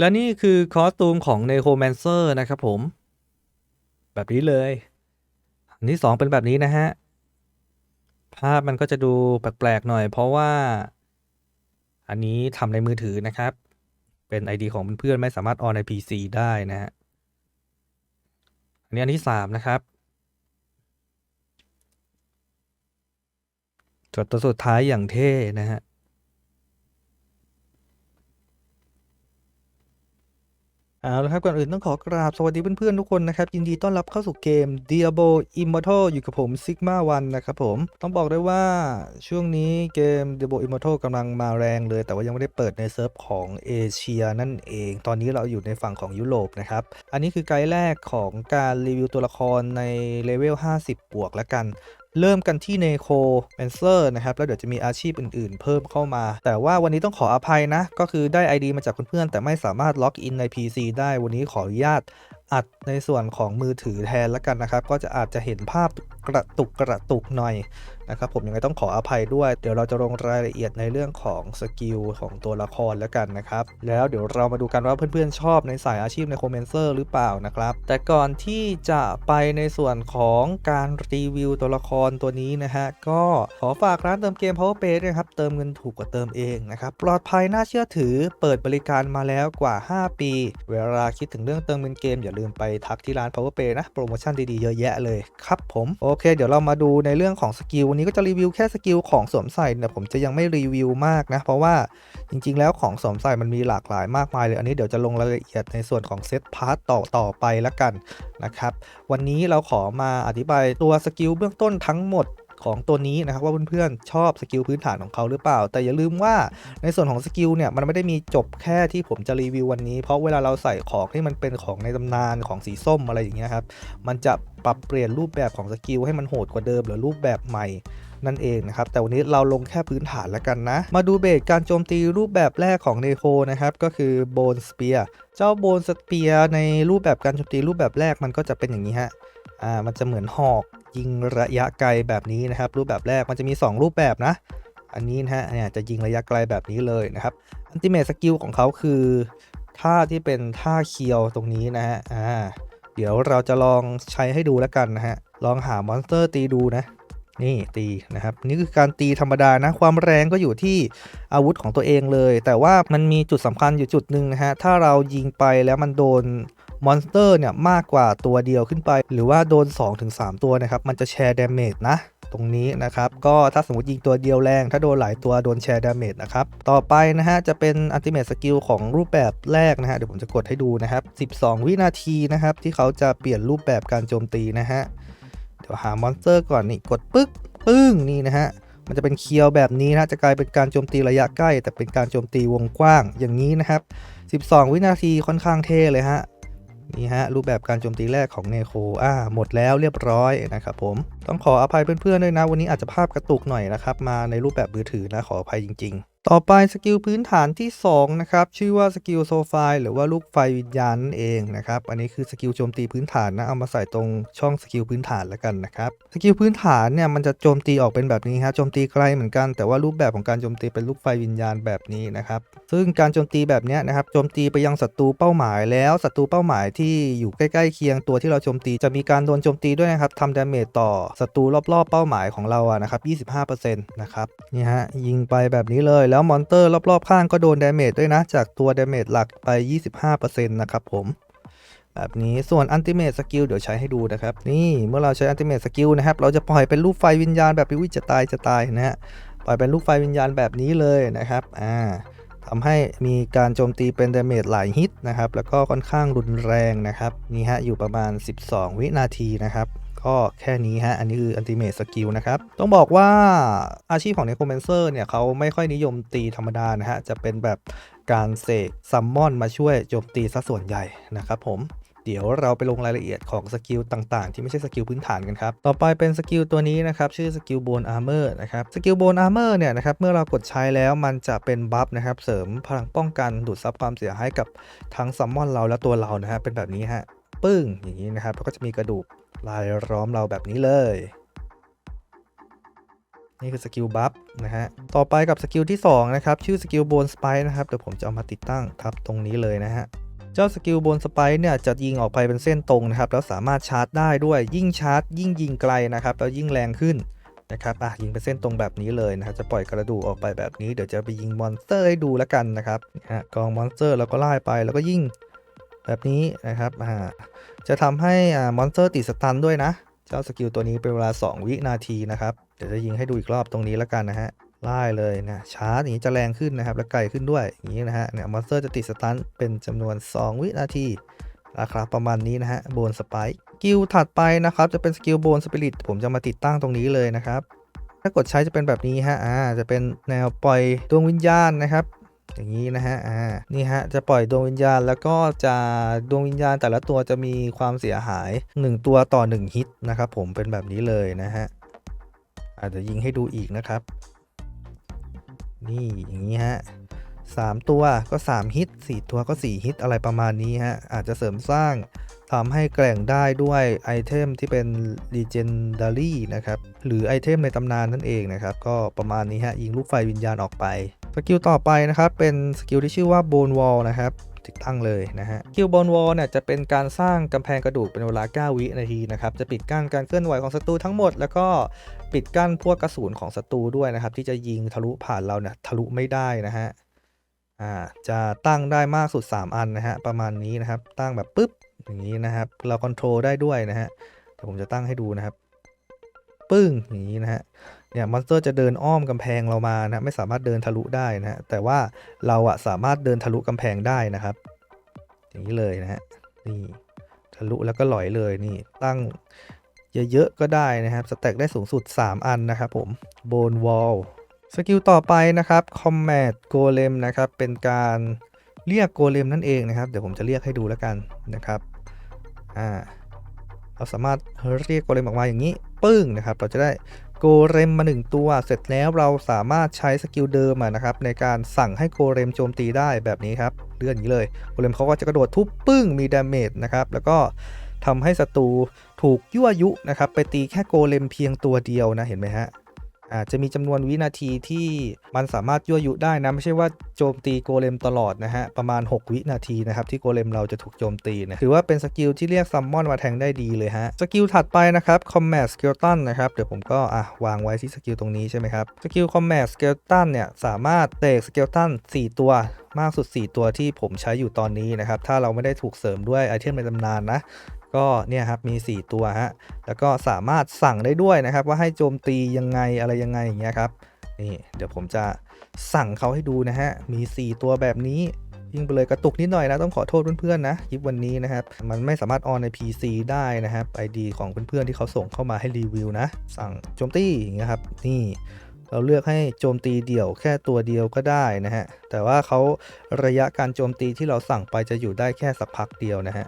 และนี่คือคอสตูมของ Necromancer นะครับผม แบบนี้เลย อันที่สองเป็นแบบนี้นะฮะ ภาพมันก็จะดูแปลกๆหน่อย เพราะว่า อันนี้ทำในมือถือนะครับ เป็น ID ของเพื่อนๆไม่สามารถออนใน PC ได้นะฮะ อันนี้อันที่สามนะครับจดตัวสุดท้ายอย่างเท่นะฮะ เอาละครับก่อนอื่นต้องขอกราบสวัสดีเพื่อนๆทุกคนนะครับ ยินดีต้อนรับเข้าสู่เกม Diablo Immortal อยู่กับผม Sigma 1นะครับผม ต้องบอกได้ว่าช่วงนี้เกม Diablo Immortal กำลังมาแรงเลย แต่ว่ายังไม่ได้เปิดในเซิร์ฟของเอเชียนั่นเอง ตอนนี้เราอยู่ในฝั่งของยุโรปนะครับ อันนี้คือไกด์แรกของการรีวิวตัวละครในเลเวล 50 บวกแล้วกัน เริ่มกันที่เนโคเมนเซอร์นะครับ แล้วเดี๋ยวจะมีอาชีพอื่นๆ เพิ่มเข้ามา แต่ว่าวันนี้ต้องขออภัยนะ ก็คือได้ ID มาจากเพื่อนๆแต่ไม่สามารถล็อกอินใน PC ได้วันนี้ขออนุญาตอัดในส่วนของมือถือแทนแล้วกันนะครับ ก็จะอาจจะเห็นภาพกระตุกกระตุกหน่อย นะครับผมยังไงต้องขออภัยด้วย เดี๋ยวเราจะลงรายละเอียดในเรื่องของสกิลของตัวละครแล้วกันนะครับ แล้วเดี๋ยวเรามาดูกันว่าเพื่อนๆชอบในสายอาชีพในโคเมนเซอร์หรือเปล่านะครับ แต่ก่อนที่จะไปในส่วนของการรีวิวตัวละครตัวนี้นะฮะ ก็ขอฝากร้านเติมเกม Power Pay นะครับ เติมเงินถูกกว่าเติมเองนะครับ ปลอดภัยน่าเชื่อถือ เปิดบริการมาแล้วกว่า 5 ปี เวลาคิดถึงเรื่องเติมเงินเกมอย่าลืมไปทักที่ร้าน Power Pay นะ โปรโมชั่นดีๆเยอะแยะเลยครับผม โอเค เดี๋ยวเรามาดูในเรื่องของสกิลนี้ก็จะรีวิวแค่สกิลของสวมใส่เนี่ยผมจะยังไม่รีวิวมากนะ เพราะว่าจริง ๆ แล้วของสวมใส่มันมีหลากหลายมากมายเลย อันนี้เดี๋ยวจะลงรายละเอียดในส่วนของเซตพาร์ตต่อต่อไปละกันนะครับ วันนี้เราขอมาอธิบายตัวสกิลเบื้องต้นทั้งหมด ของตัวนี้นะครับว่าเพื่อนๆชอบสกิลพื้นฐานของเขาหรือเปล่า แต่อย่าลืมว่าในส่วนของสกิลเนี่ยมันไม่ได้มีจบแค่ที่ผมจะรีวิววันนี้ เพราะเวลาเราใส่ของที่มันเป็นของในตำนานของสีส้มอะไรอย่างเงี้ยครับมันจะปรับเปลี่ยนรูปแบบของสกิลให้มันโหดกว่าเดิม หรือรูปแบบใหม่นั่นเองนะครับ แต่วันนี้เราลงแค่พื้นฐานแล้วกันนะ มาดูเบสการโจมตีรูปแบบแรกของเนโคนะครับ ก็คือโบนสเปียร์เจ้าโบนสเปียร์ในรูปแบบการโจมตีรูปแบบแรกมันก็จะเป็นอย่างนี้ฮะ อ่ามันจะเหมือนหอกยิงระยะไกลแบบนี้นะครับ รูปแบบแรกมันจะมี 2 รูปแบบนะ อันนี้นะฮะเนี่ยจะยิงระยะไกลแบบนี้เลยนะครับอันติเมทสกิลของเขาคือท่าที่เป็นท่าเคียวตรงนี้นะฮะอ่าเดี๋ยวเราจะลองใช้ให้ดูแล้วกันนะฮะลองหามอนสเตอร์ตีดูนะนี่ตีนะครับนี่คือการตีธรรมดานะความแรงก็อยู่ที่อาวุธของตัวเองเลย แต่ว่ามันมีจุดสำคัญอยู่จุดหนึ่งนะฮะถ้าเรายิงไปแล้วมันโดน มอนสเตอร์เนี่ยมากกว่าตัวเดียวขึ้นไป หรือว่าโดน 2-3 ตัวนะครับ มันจะแชร์ดาเมจนะตรงนี้นะครับ ก็ถ้าสมมติยิงตัวเดียวแรง ถ้าโดนหลายตัวโดนแชร์ดาเมจนะครับ ต่อไปนะฮะ จะเป็นอัลติเม e สกิลของรูปแบบแรกนะฮะ เดี๋ยวผมจะกดให้ดูนะครับ 12 วินาทีนะครับ ที่เขาจะเปลี่ยนรูปแบบการโจมตีนะฮะ เดี๋ยวหามอนสเตอร์ก่อนนี่กดปึ๊กปึ้งนี่นะฮะมันจะเป็นเคียวแบบนี้นะจะกลายเป็นการโจมตีระยะใกล้ แต่เป็นการโจมตีวงกว้างอย่างนี้นะครับ 12 วินาทีค่อนข้างเท่เลยฮะ นี่ฮะรูปแบบการโจมตีแรกของเนโคอ่าหมดแล้วเรียบร้อยนะครับผมต้องขออภัยเพื่อนๆด้วยนะ วันนี้อาจจะภาพกระตุกหน่อยนะครับมาในรูปแบบมือถือนะขออภัยจริงๆ ต่อไปสกิลพื้นฐานที่2นะครับชื่อว่าสกิลโซไฟหรือว่าลูกไฟวิญญาณนั่นเองนะครับอันนี้คือสกิลโจมตีพื้นฐานนะเอามาใส่ตรงช่องสกิลพื้นฐานแล้วกันนะครับสกิลพื้นฐานเนี่ยมันจะโจมตีออกเป็นแบบนี้ฮะโจมตีไกลเหมือนกันแต่ว่ารูปแบบของการโจมตีเป็นลูกไฟวิญญาณแบบนี้นะครับซึ่งการโจมตีแบบนี้นะครับโจมตีไปยังศัตรูเป้าหมายแล้วศัตรูเป้าหมายที่อยู่ใกล้ๆเคียงตัวที่เราโจมตีจะมีการโดนโจมตีด้วยนะครับทำดาเมจต่อศัตรูรอบๆเป้าหมายของเราอะนะครับ25%นะครับนี่ฮะยิงไปแบบนี้เลยแล้วมอนเตอร์รอบๆข้างก็โดนดาเมจด้วยนะ จากตัวดาเมจหลักไป 25%นะครับผม แบบนี้ส่วนอันติเม e สกิลเดี๋ยวใช้ให้ดูนะครับ นี่เมื่อเราใช้อันติเม e สกิลนะครับ เราจะปล่อยเป็นรูปไฟวิญญาณแบบวิจะตายจะตายนะฮะปล่อยเป็นลูกไฟวิญญาณแบบนี้เลยนะครับอ่าทำให้มีการโจมตีเป็นดาเมจหลายฮิตนะครับ แล้วก็ค่อนข้างรุนแรงนะครับ นี่ฮะอยู่ประมาณ 12 วินาทีนะครับ ก็แค่นี้ฮะ อันนี้คืออันติเม e สกิลนะครับ ต้องบอกว่าอาชีพของ Necromancer เนี่ยเขาไม่ค่อยนิยมตีธรรมดานะฮะ จะเป็นแบบการเสกซัมมอนมาช่วยโจมตีซะส่วนใหญ่นะครับผมเดี๋ยวเราไปลงรายละเอียดของสกิลต่างๆ ที่ไม่ใช่สกิลพื้นฐานกันครับ ต่อไปเป็นสกิลตัวนี้นะครับ ชื่อสกิลโบนอาร์เมอร์นะครับ สกิลโบนอาร์เมอร์เนี่ยนะครับ เมื่อเรากดใช้แล้วมันจะเป็นบัฟนะครับ เสริมพลังป้องกันดูดซับความเสียหายกับทั้งซัมมอนเราและตัวเรานะฮะ เป็นแบบนี้ฮะ ปึ้งอย่างนี้นะครับ แล้วก็จะมีกระดูก ลายล้อมเราแบบนี้เลย นี่คือสกิลบัฟนะฮะ ต่อไปกับสกิลที่ 2 นะครับ ชื่อสกิลโบนสไปนะครับ เดี๋ยวผมจะเอามาติดตั้งครับตรงนี้เลยนะฮะเจ้าสกิลโบนสไปเนี่ยจะยิงออกไปเป็นเส้นตรงนะครับ แล้วสามารถชาร์จได้ด้วยยิ่งชาร์จ ยิ่งยิงไกลนะครับ แล้วยิ่งแรงขึ้นนะครับอะยิงเป็นเส้นตรงแบบนี้เลยนะครับจะปล่อยกระดูกออกไปแบบนี้เดี๋ยวจะไปยิงมอนสเตอร์ให้ดูแล้วกันนะครับฮะกองมอนสเตอร์แล้วก็ไล่ไปแล้วก็ยิงแบบนี้นะครับอ่า จะทำให้อมอนสเตอร์ติดสตันด้วยนะ เจ้าสกิลตัวนี้เป็นเวลา 2 วินาทีนะครับ เดี๋ยวจะยิงให้ดูอีกรอบตรงนี้แล้วกันนะฮะไล่เลยนะชาร์จอย่างนี้จะแรงขึ้นนะครับ และไกลขึ้นด้วยอย่างนี้นะฮะเนี่ยมอนสเตอร์จะติดสตันเป็นจำนวน 2 วินาทีราคาประมาณนี้นะฮะโบนสไปค์สกิลถัดไปนะครับ จะเป็นสกิลโบนสปิริตผมจะมาติดตั้งตรงนี้เลยนะครับถ้ากดใช้จะเป็นแบบนี้ฮะอ่าจะเป็นแนวปล่อยดวงวิญญาณนะครับ อย่างนี้นะฮะ อ่า นี่ฮะ จะปล่อยดวงวิญญาณแล้วก็จะดวงวิญญาณแต่ละตัวจะมีความเสียหาย 1 ตัวต่อ 1 ฮิตนะครับผมเป็นแบบนี้เลยนะฮะอาจจะยิงให้ดูอีกนะครับ นี่อย่างนี้ฮะสามตัวก็ 3 ฮิต 4 ตัวก็ 4 ฮิตอะไรประมาณนี้ฮะ อาจจะเสริมสร้างทำให้แกร่งได้ด้วยไอเทมที่เป็น Legendary นะครับ หรือไอเทมในตำนานนั่นเองนะครับ ก็ประมาณนี้ฮะ ยิงลูกไฟวิญญาณออกไป สกิลต่อไปนะครับเป็นสกิลที่ชื่อว่า Bone Wall นะครับติดตั้งเลยนะฮะสกิล Bone Wall เนี่ยจะเป็นการสร้างกำแพงกระดูกเป็นเวลา 9 วินาทีนะครับจะปิดกั้นการเคลื่อนไหวของศัตรูทั้งหมด แล้วก็ปิดกั้นพวกกระสุนของศัตรูด้วยนะครับ ที่จะยิงทะลุผ่านเราเนี่ยทะลุไม่ได้นะฮะอ่าจะตั้งได้มากสุด 3 อันนะฮะประมาณนี้นะครับ ตั้งแบบปุ๊บอย่างนี้นะครับ เราคอนโทรลได้ด้วยนะฮะเดี๋ยวผมจะตั้งให้ดูนะครับ ปึ้งอย่างนี้นะฮะ เนี่ยมอนสเตอร์จะเดินอ้อมกำแพงเรามานะไม่สามารถเดินทะลุได้นะแต่ว่าเราอะสามารถเดินทะลุกำแพงได้นะครับ อย่างนี้เลยนะฮะนี่ทะลุแล้วก็ลอยเลยนี่ตั้งเยอะๆก็ได้นะครับสแต็กได้สูงสุด 3 อันนะครับผมโบนวอลสกิลต่อไปนะครับ Combat Golem นะครับเป็นการเรียกโกเลมนั่นเองนะครับ เดี๋ยวผมจะเรียกให้ดูแล้วกันนะครับอ่าเราสามารถเรียกโกเลมออกมาอย่างนี้ปึ้งนะครับ เราจะได้ โกเรมมา 1 ตัว เสร็จแล้วเราสามารถใช้สกิลเดิมนะครับในการสั่งให้โกเรมโจมตีได้แบบนี้ครับเลื่อนอย่างนี้เลยโกเรมเขาก็จะกระโดดทุบปึ้งมีดาเมจนะครับแล้วก็ทำให้ศัตรูถูกยั่วยุนะครับไปตีแค่โกเลมเพียงตัวเดียวนะเห็นไหมฮะ อาจจะมีจำนวนวินาทีที่มันสามารถยั่วยุได้นะไม่ใช่ว่าโจมตีโกเลมตลอดนะฮะประมาณ 6 วินาทีนะครับที่โกเลมเราจะถูกโจมตีนะถือว่าเป็นสกิลที่เรียกซัมมอนมาแทงได้ดีเลยฮะสกิลถัดไปนะครับ Combat Skeleton นะครับเดี๋ยวผมก็อะวางไว้ที่สกิลตรงนี้ใช่ไหมครับสกิล Combat Skeleton เนี่ยสามารถเตะ Skeleton 4ตัวมากสุด 4 ตัวที่ผมใช้อยู่ตอนนี้นะครับถ้าเราไม่ได้ถูกเสริมด้วยไอเทมในตำนานนะ ก็เนี่ยครับมี 4 ตัวฮะแล้วก็สามารถสั่งได้ด้วยนะครับ ว่าให้โจมตียังไงอะไรยังไงอย่างเงี้ยครับนี่เดี๋ยวผมจะสั่งเขาให้ดูนะฮะมี 4 ตัวแบบนี้ยิ่งไปเลยกระตุกนิดหน่อยนะ ต้องขอโทษเพื่อนๆนะคลิปวันนี้นะครับ มันไม่สามารถออนใน PC ได้นะครับ ID ของเพื่อนๆที่เขาส่งเข้ามาให้รีวิวนะ สั่งโจมตีอย่างเงี้ยครับนี่เราเลือกให้โจมตีเดี่ยวแค่ตัวเดียวก็ได้นะฮะ แต่ว่าเขาระยะการโจมตีที่เราสั่งไปจะอยู่ได้แค่สักพักเดียวนะฮะ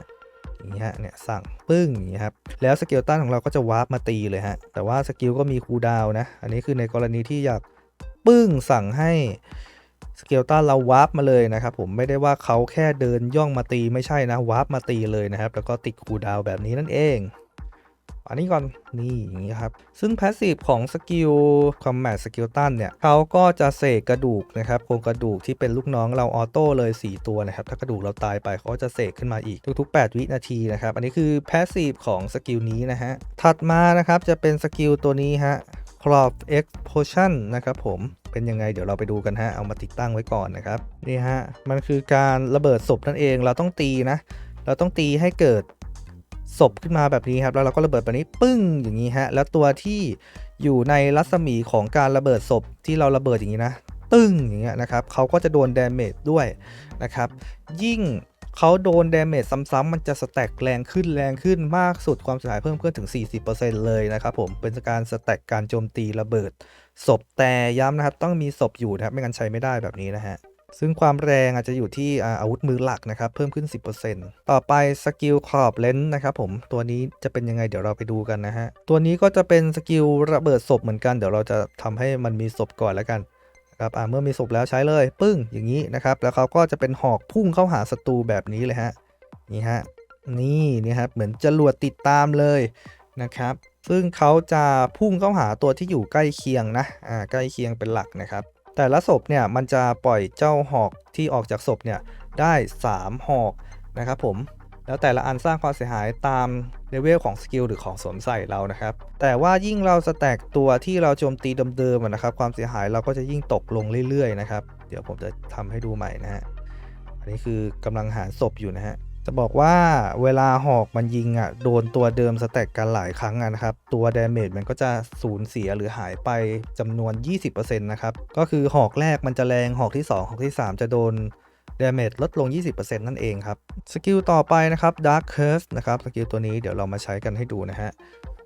อย่างนี้ฮะเนี่ยสั่งปึ้งอย่างนี้ครับแล้วสเกลตันของเราก็จะวาร์ปมาตีเลยฮะแต่ว่าสกิลก็มีคูลดาวนะอันนี้คือในกรณีที่อยากปึ้งสั่งให้สเกลตันเราวาร์ปมาเลยนะครับผมไม่ได้ว่าเขาแค่เดินย่องมาตีไม่ใช่นะวาร์ปมาตีเลยนะครับแล้วก็ติดคูลดาวแบบนี้นั่นเอง อันนี้ก่อนนี่อย่างนี้ครับ ซึ่งแพสซีฟของสกิลคอมแมทสกิลตันเนี่ยเขาก็จะเสกกระดูกนะครับโครงกระดูกที่เป็นลูกน้องเราออโต้เลย 4 ตัวนะครับ ถ้ากระดูกเราตายไปเขาจะเสกขึ้นมาอีกทุก ๆ 8 วินาทีนะครับ อันนี้คือแพสซีฟของสกิลนี้นะฮะ ถัดมานะครับจะเป็นสกิลตัวนี้ฮะ Crop Explosion นะครับผมเป็นยังไงเดี๋ยวเราไปดูกันฮะ เอามาติดตั้งไว้ก่อนนะครับ นี่ฮะ มันคือการระเบิดศพนั่นเองเราต้องตีนะ เราต้องตีให้เกิด ศพขึ้นมาแบบนี้ครับ แล้วเราก็ระเบิดแบบนี้ปึ้งอย่างนี้ฮะ แล้วตัวที่อยู่ในรัศมีของการระเบิดศพที่เราระเบิดอย่างนี้นะ ตึ้งอย่างเงี้ยนะครับเขาก็จะโดนดาเมจด้วยนะครับ ยิ่งเขาโดนดาเมจซ้ำๆมันจะสแต็กแรงขึ้นแรงขึ้นมากสุดความเสียหายเพิ่มขึ้นถึง 40%เลยนะครับผมเป็นการสแต็กการโจมตีระเบิดศพแต่ย้ำนะครับต้องมีศพอยู่นะครับไม่งั้นใช้ไม่ได้แบบนี้นะฮะ ซึ่งความแรงอาจจะอยู่ที่อาวุธมือหลักนะครับ เพิ่มขึ้น 10%ต่อไปสกิลขอบเลนส์นะครับผม ตัวนี้จะเป็นยังไงเดี๋ยวเราไปดูกันนะฮะ ตัวนี้ก็จะเป็นสกิลระเบิดศพเหมือนกัน เดี๋ยวเราจะทำให้มันมีศพก่อนแล้วกันนะครับอ่าเมื่อมีศพแล้วใช้เลยปึ้งอย่างนี้นะครับ แล้วเขาก็จะเป็นหอกพุ่งเข้าหาศัตรูแบบนี้เลยฮะ นี่ฮะ นี่นี่ครับ เหมือนจรวดติดตามเลยนะครับ ซึ่งเขาจะพุ่งเข้าหาตัวที่อยู่ใกล้เคียงนะ อ่า ใกล้เคียงเป็นหลักนะครับ แต่ละศพเนี่ยมันจะปล่อยเจ้าหอกที่ออกจากศพเนี่ยได้ 3 หอกนะครับผมแล้วแต่ละอันสร้างความเสียหายตามเลเวลของสกิลหรือของสวมใส่เรานะครับ แต่ว่ายิ่งเราสแต็กตัวที่เราโจมตีเดิมๆนะครับ ความเสียหายเราก็จะยิ่งตกลงเรื่อยๆนะครับ เดี๋ยวผมจะทำให้ดูใหม่นะฮะ อันนี้คือกำลังหารศพอยู่นะฮะ จะบอกว่าเวลาหอกมันยิงอะโดนตัวเดิมสแต็กกันหลายครั้งอะนะครับ ตัวดาเมจมันก็จะสูญเสียหรือหายไปจำนวน 20%นะครับ ก็คือหอกแรกมันจะแรงหอกที่ 2 หอกที่ 3 จะโดนดาเมจลดลง 20%นั่นเองครับ สกิลต่อไปนะครับ Dark Curse นะครับ สกิลตัวนี้เดี๋ยวเรามาใช้กันให้ดูนะฮะ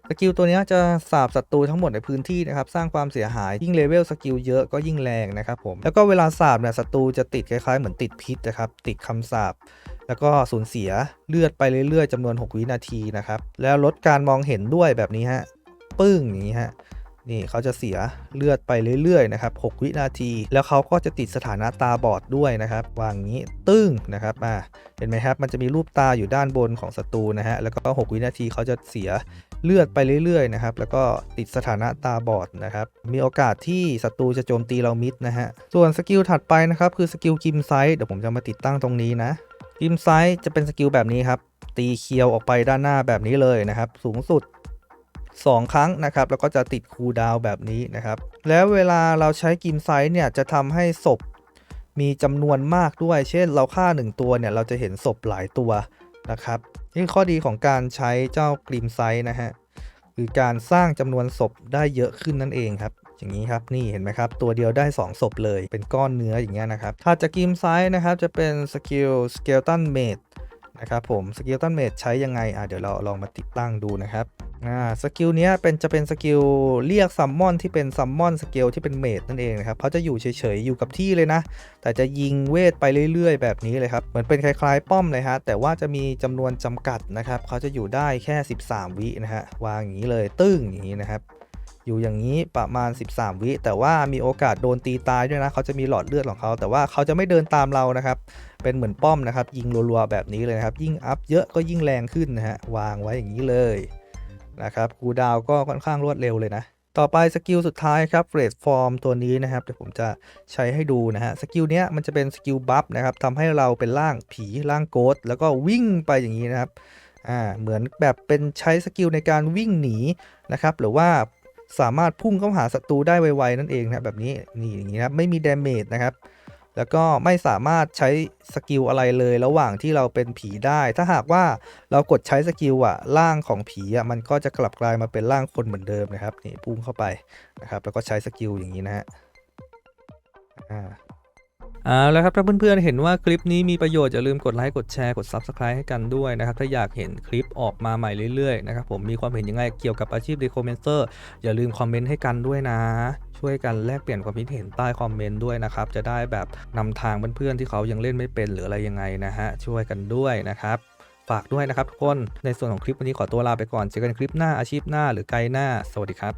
สกิลตัวนี้จะสาบศัตรูทั้งหมดในพื้นที่นะครับ สร้างความเสียหายยิ่งเลเวลสกิลเยอะก็ยิ่งแรงนะครับผมแล้วก็เวลาสาบเนี่ยศัตรูจะติดคล้ายๆเหมือนติดพิษนะครับติดคำสาบ แล้วก็สูญเสียเลือดไปเรื่อยๆจำนวน 6 วินาทีนะครับ แล้วลดการมองเห็นด้วยแบบนี้ฮะ ปึ้งอย่างนี้ฮะ นี่เขาจะเสียเลือดไปเรื่อยๆนะครับ 6 วินาที แล้วเขาก็จะติดสถานะตาบอดด้วยนะครับ วางงนี้ตึ้งนะครับอ่าเห็นไหมครับ มันจะมีรูปตาอยู่ด้านบนของศัตรูนะฮะ แล้วก็ 6 วินาทีเขาจะเสียเลือดไปเรื่อยๆนะครับ แล้วก็ติดสถานะตาบอดนะครับ มีโอกาสที่ศัตรูจะโจมตีเรามิดนะฮะ ส่วนสกิลถัดไปนะครับคือสกิลกิมไซด์เดี๋ยวผมจะมาติดตั้งตรงนี้นะ กิมไซด์จะเป็นสกิลแบบนี้ครับ ตีเคียวออกไปด้านหน้าแบบนี้เลยนะครับ สูงสุด 2 ครั้งนะครับ แล้วก็จะติดคูดาวแบบนี้นะครับ แล้วเวลาเราใช้กิมไซด์เนี่ยจะทำให้ศพมีจำนวนมากด้วย เช่น เราฆ่า 1 ตัวเนี่ยเราจะเห็นศพหลายตัวนะครับนี่ข้อดีของการใช้เจ้ากริมไซด์นะฮะคือการสร้างจำนวนศพได้เยอะขึ้นนั่นเองครับ อย่างนี้ครับนี่เห็นไหมครับ ตัวเดียวได้ 2ศพเลยเป็นก้อนเนื้ออย่างเงี้ยนะครับถ้าจะกิมไซด์นะครับจะเป็นสกิลสเกลตันเมดนะครับผมสกิลตันเมดใช้ยังไงอะเดี๋ยวเราลองมาติดตั้งดูนะครับอ่าสกิลเนี้ยเป็นจะเป็นสกิลเรียกซัมมอนที่เป็นซัมมอนสเกลที่เป็นเมดนั่นเองนะครับเขาจะอยู่เฉยๆอยู่กับที่เลยนะ แต่จะยิงเวทไปเรื่อยๆ แบบนี้เลยครับ เหมือนเป็นคล้ายๆ ป้อมเลยฮะแต่ว่าจะมีจำนวนจำกัดนะครับเขาจะอยู่ได้แค่ 13 วินะฮะวางอย่างนี้เลยตึ้งอย่างนี้นะครับ อยู่อย่างนี้ประมาณ 13 วิแต่ว่ามีโอกาสโดนตีตายด้วยนะเขาจะมีหลอดเลือดของเขา แต่ว่าเขาจะไม่เดินตามเรานะครับ เป็นเหมือนป้อมนะครับ ยิงรัวๆแบบนี้เลยนะครับ ยิ่งอัพเยอะก็ยิ่งแรงขึ้นนะฮะวางไว้อย่างนี้เลยนะครับคูดาวก็ค่อนข้างรวดเร็วเลยนะ ต่อไปสกิลสุดท้ายครับเฟรดฟอร์มตัวนี้นะครับเดี๋ยวผมจะใช้ให้ดูนะฮะสกิลเนี้ยมันจะเป็นสกิลบัฟนะครับทำให้เราเป็นร่างผีร่างโกดแล้วก็วิ่งไปอย่างนี้นะครับอ่าเหมือนแบบเป็นใช้สกิลในการวิ่งหนีนะครับหรือว่า สามารถพุ่งเข้าหาศัตรูได้ไวๆนั่นเองนะแบบนี้นี่อย่างนี้นะครับไม่มีดาเมจนะครับ แล้วก็ไม่สามารถใช้สกิลอะไรเลยระหว่างที่เราเป็นผีได้ ถ้าหากว่าเรากดใช้สกิลอะร่างของผีอะมันก็จะกลับกลายมาเป็นร่างคนเหมือนเดิมนะครับนี่พุ่งเข้าไปนะครับแล้วก็ใช้สกิลอย่างนี้นะฮะอ่า เอาแล้วครับถ้าเพื่อนๆเห็นว่าคลิปนี้มีประโยชน์อย่าลืมกดไลค์กดแชร์กด Subscribe ให้กันด้วยนะครับถ้าอยากเห็นคลิปออกมาใหม่เรื่อยๆนะครับผมมีความเห็นยังไงเกี่ยวกับอาชีพ r e c o m m e n c e r อย่าลืมคอมเมนต์ให้กันด้วยนะ ช่วยกันแลกเปลี่ยนความคิดเห็นใต้คอมเมนต์ด้วยนะครับจะได้แบบนำทางเพื่อนๆที่เขายังเล่นไม่เป็นหรืออะไรยังไงนะฮะช่วยกันด้วยนะครับฝากด้วยนะครับทุกคนในส่วนของคลิปวันนี้ขอตัวลาไปก่อนเจอกันคลิปหน้าอาชีพหน้าหรือไกด์หน้า สวัสดีครับ